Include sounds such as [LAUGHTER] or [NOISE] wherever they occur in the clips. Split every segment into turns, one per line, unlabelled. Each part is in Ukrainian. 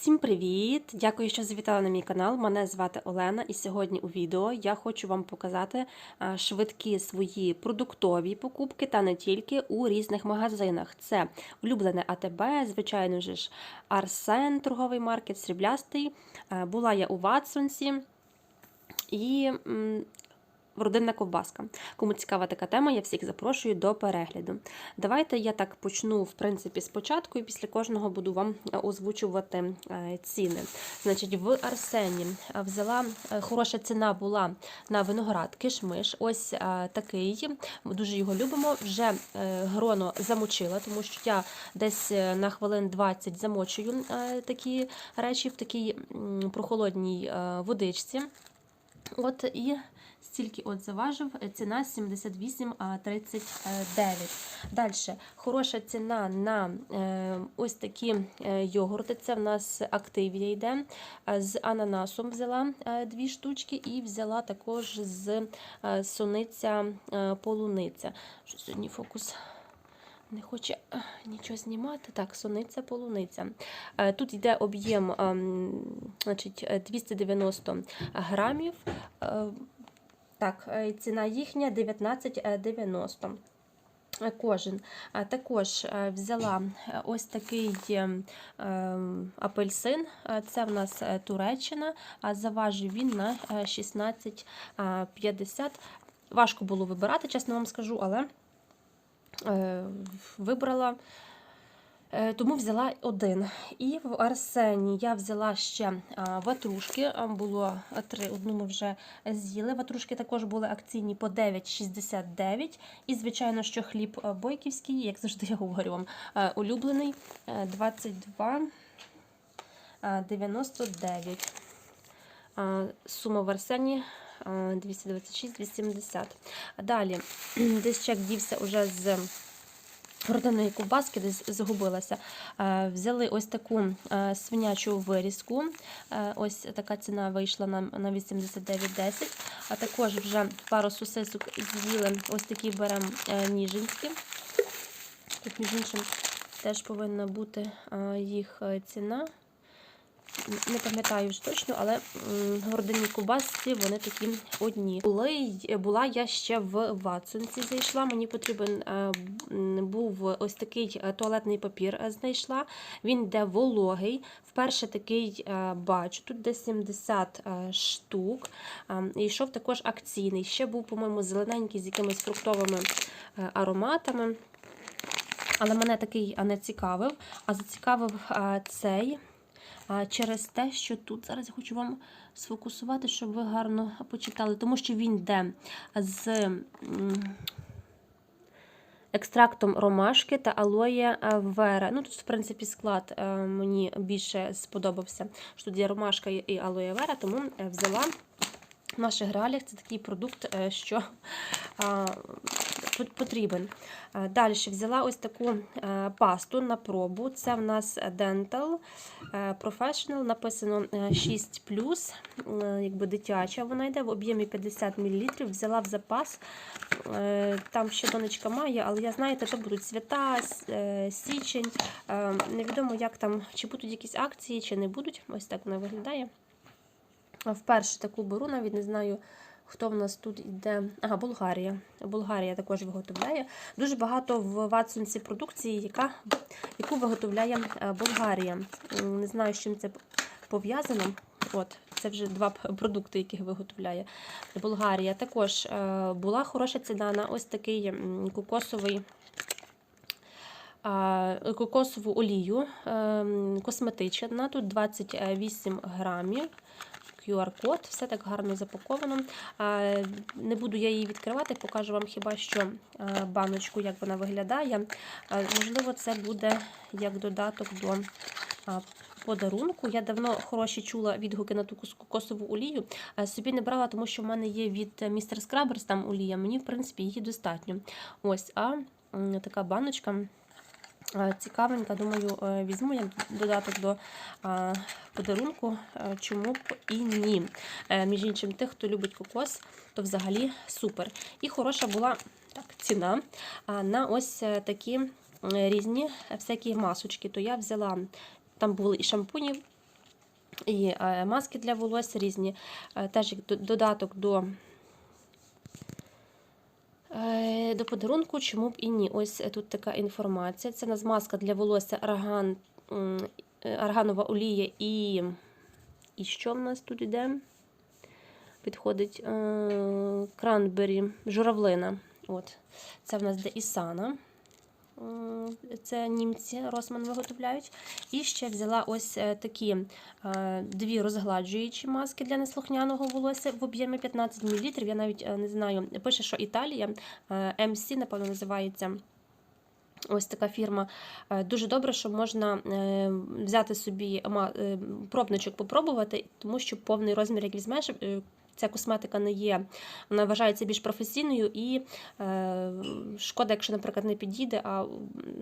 Всім привіт! Дякую, що завітали на мій канал. Мене звати Олена, і сьогодні у відео я хочу вам показати швидкі свої продуктові покупки та не тільки у різних магазинах. Це улюблене АТБ, звичайно ж, Арсен, торговий маркет, сріблястий. Була я у Ватсонсі і родинна ковбаска. Кому цікава така тема, я всіх запрошую до перегляду. Давайте я так почну, в принципі, спочатку, і після кожного буду вам е, озвучувати е, ціни. Значить, в Арсені е, взяла хороша ціна була на виноград кишмиш. Ось такий. Ми дуже його любимо. Вже гроно замочила, тому що я десь на хвилин 20 замочую такі речі в такій прохолодній водичці. От і стільки от заважив, ціна 78,39. Далі, хороша ціна на е, ось такі е, йогурти. Це в нас Активія йде. Е, З ананасом взяла е, дві штучки і взяла також з е, суниця е, полуниця. Що сьогодні фокус не хоче е, нічого знімати. Так, сониця полуниця. Е, Тут йде об'єм ем, значить, е, 290 грамів. Так, е, ціна їхня 19,90. Е, Кожен. Також е, взяла е, ось такий апельсин. Це в нас Туреччина, заважив він на е, 16,50. Важко було вибирати, чесно вам скажу, але вибрала. Е, Тому взяла один. І в Арсені я взяла ще ватрушки. Було три, одну ми вже з'їли. Ватрушки також були акційні по 9,69. І, звичайно, що хліб бойківський, як завжди я говорю вам, е, улюблений е, 22,99. Сума в Арсені 226-270. Далі, [CLEARS THROAT] десь чек дівся уже з родинної ковбаски, десь загубилася. Е, Взяли ось таку е, свинячу вирізку. Е, Ось така ціна вийшла нам на 89,10. А також вже пару сосисок з'їли. Ось такі беремо ніжинські. Тут, між іншим, теж повинна бути їх ціна. Не пам'ятаю вже точно, але родинній ковбасці вони такі одні. Були, була я ще в Ватсонці зайшла. Мені потрібен е, був ось такий е, туалетний папір. е, Знайшла. Він йде вологий. Вперше такий бачу. Тут десь 70 е, штук. І Йшов також акційний. Ще був, по-моєму, зелененький з якимись фруктовими ароматами. Але мене такий не цікавив, а зацікавив цей через те, що тут зараз я хочу вам сфокусувати, щоб ви гарно почитали, тому що він йде з екстрактом ромашки та алоє е, вера. Ну, тут, в принципі, склад е, мені більше сподобався. що Тут є ромашка і алоє вера, тому е, взяла. В наших реаліях це такий продукт, що потрібен. Далі взяла ось таку е, пасту на пробу. Це в нас Dental е, Professional, написано е, 6 е, якби дитяча. Вона йде в об'ємі 50 мл. Взяла в запас. Е, Там ще донечка має, але я знаєте, то будуть свята, е, січень. Е, Невідомо, як там, чи будуть якісь акції, чи не будуть. Ось так вона виглядає. Вперше таку беру, навіть не знаю, хто в нас тут йде. Ага, Болгарія. Болгарія також виготовляє. Дуже багато в Ватсонці продукції, яка, яку виготовляє е, Болгарія. Не знаю, з чим це пов'язано. От, це вже два продукти, яких виготовляє Болгарія. Також е, була хороша ціна на ось такий кокосовий. Кокосову олію ем, косметична. Тут 28 грамів. QR-код, все так гарно запаковано. Не буду я її відкривати, покажу вам хіба що баночку, як вона виглядає. Можливо, це буде як додаток до подарунку. Я давно хороші чула відгуки на ту кос- кокосову олію. Собі не брала, тому що в мене є від містер Скраберс там олія. Мені, в принципі, її достатньо. Ось, а така баночка. Е, Цікавенька, думаю, е, візьму як додаток до е, подарунку, чому б і ні. Між іншим, тих, хто любить кокос, то взагалі супер. І хороша була так, ціна на ось такі різні всякі масочки. То я взяла, там були і шампуні І маски для волосся різні, теж додаток до, до подарунку, чому б і ні. Ось е, тут така інформація. Це назмазка для волосся арган, е, арганова олія і. І що в нас тут йде? Підходить е, кранбері, журавлина. От. Це в нас для Ісана. Е, Це німці Росман виготовляють. І ще взяла ось е, такі е, дві розгладжуючі маски для неслухняного волосся в об'ємі 15 мл. Я навіть не знаю, пише, що Італія, MC, напевно, називається. Ось така фірма. Дуже добре, що можна взяти собі пробничок попробувати, тому що повний розмір, як візьмеш, ця косметика не є, вона вважається більш професійною і е, шкода, якщо, наприклад, не підійде, а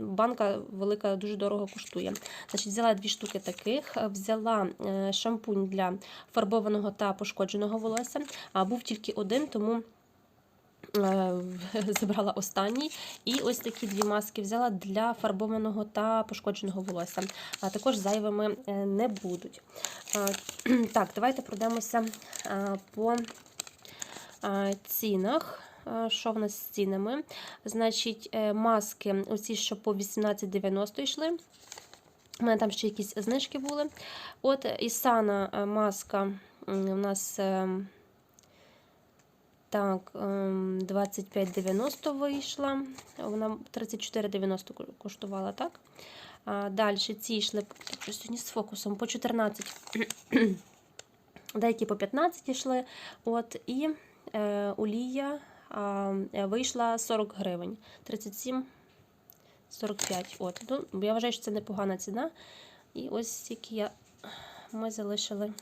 банка велика дуже дорого коштує. Значить, взяла дві штуки таких, взяла е, шампунь для фарбованого та пошкодженого волосся, а був тільки один, тому. Е, [LAUGHS] Забрала останній. І ось такі дві маски взяла для фарбованого та пошкодженого волосся. А також зайвими е, не будуть. [CLEARS THROAT] Так, давайте пройдемося по цінах. Що в нас з цінами? Значить, е, маски, оці, що по 18,90 йшли. У мене там ще якісь знижки були. От Ісана е, маска у нас. Так, ем, 25,90 вийшла. Вона 34,90 коштувала, так? А, далі ці йшли сьогодні з фокусом по 14. [CLEARS THROAT] Деякі по 15 йшли. От, і е, олія е, вийшла 40 гривень. 37, 45. От, ну, я вважаю, що це непогана ціна. І ось стільки я, ми залишили.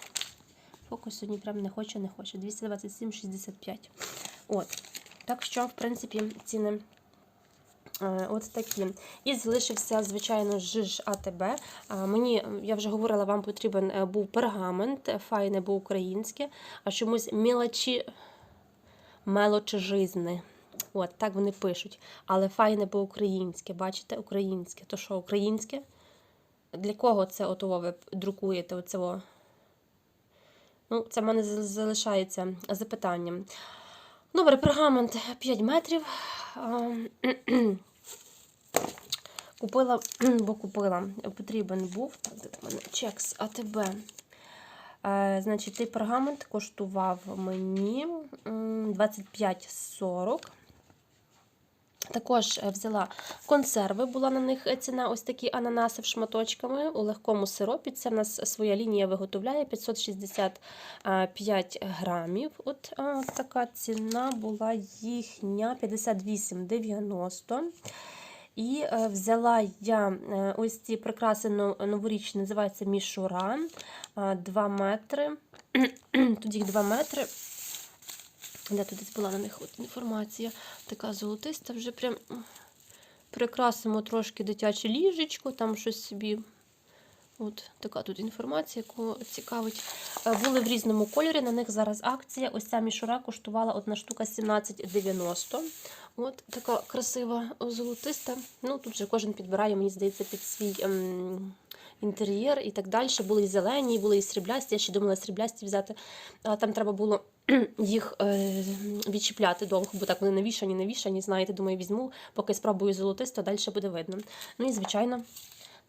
Фокус сьогодні прям не хоче, не хоче. 227,65. От. Так що, в принципі, ціни е, от такі. І залишився, звичайно, жиж АТБ. Мені, я вже говорила, вам потрібен е, був пергамент, е, файне, бо українське, а чомусь мілочі, мелочі жизни. От, так вони пишуть. Але файне, бо українське. Бачите, українське. То що, українське? Для кого це отово ви друкуєте? Оцього? Ну, це в мене залишається запитанням. Добре, пергамент 5 метрів. [CLEARS THROAT] Купила, [CLEARS THROAT] бо купила, потрібен був. Чекс АТБ. Значить, цей пергамент коштував мені м, 25,40. Також е, взяла консерви, була на них ціна ось такі ананаси шматочками у легкому сиропі. Це в нас своя лінія виготовляє 565 грамів. От така ціна була їхня 58,90. І е, взяла я е, ось ці прикраси но- новорічні, називається мішура 2 метри. [CLEARS THROAT] Тут їх 2 метри. Де тут була на них от інформація така золотиста, вже прям прикрасимо трошки дитяче ліжечко, там щось собі. От така тут інформація, яку цікавить. Е, Були в різному кольорі, на них зараз акція. Ось ця мішура коштувала одна штука 17,90. От така красива золотиста. Ну, тут же кожен підбирає, мені здається, під свій ем, інтер'єр і так далі. Були і зелені, були і сріблясті. Я ще думала сріблясті взяти. А там треба було [CLEARS THROAT] їх е, відчіпляти довго, бо так вони навішані, навішані. Знаєте, думаю, візьму, поки спробую золотисто, далі буде видно. Ну і звичайно.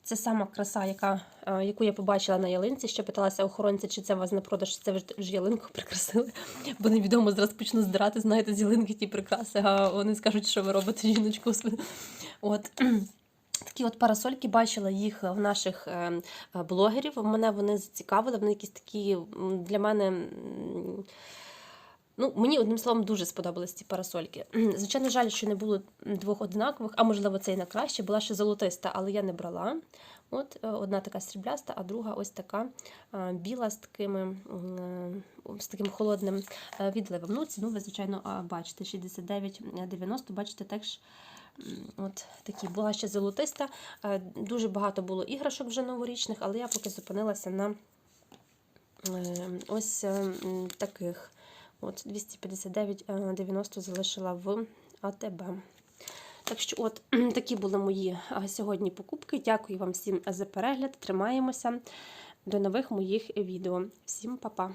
Це сама краса, яка, е, яку я побачила на ялинці. Ще питалася охоронця, чи це у вас на продаж, чи це ж ялинку прикрасили. [LAUGHS] Бо невідомо зараз почну здирати, знаєте, з ялинки ті прикраси, а вони скажуть, що ви робите жіночку. От. [CLEARS THROAT] Такі от парасольки бачила їх в наших е, е, блогерів. Мене вони зацікавили. Вони якісь такі для мене. Ну, мені одним словом дуже сподобались ці парасольки. Звичайно, жаль, що не було двох однакових, а можливо, це і на краще. Була ще золотиста, але я не брала. От е, одна така срібляста, а друга ось така е, біла з такими е, з таким холодним е, відливом. Ну, ціну ви, звичайно, бачите, 69,90, бачите, теж. От такі була ще золотиста. Е, Дуже багато було іграшок вже новорічних, але я поки зупинилася на е, ось е, таких. От 259,90 залишила в АТБ. Так що, от такі були мої сьогодні покупки. Дякую вам всім за перегляд. Тримаємося. до нових моїх відео. Всім па-па!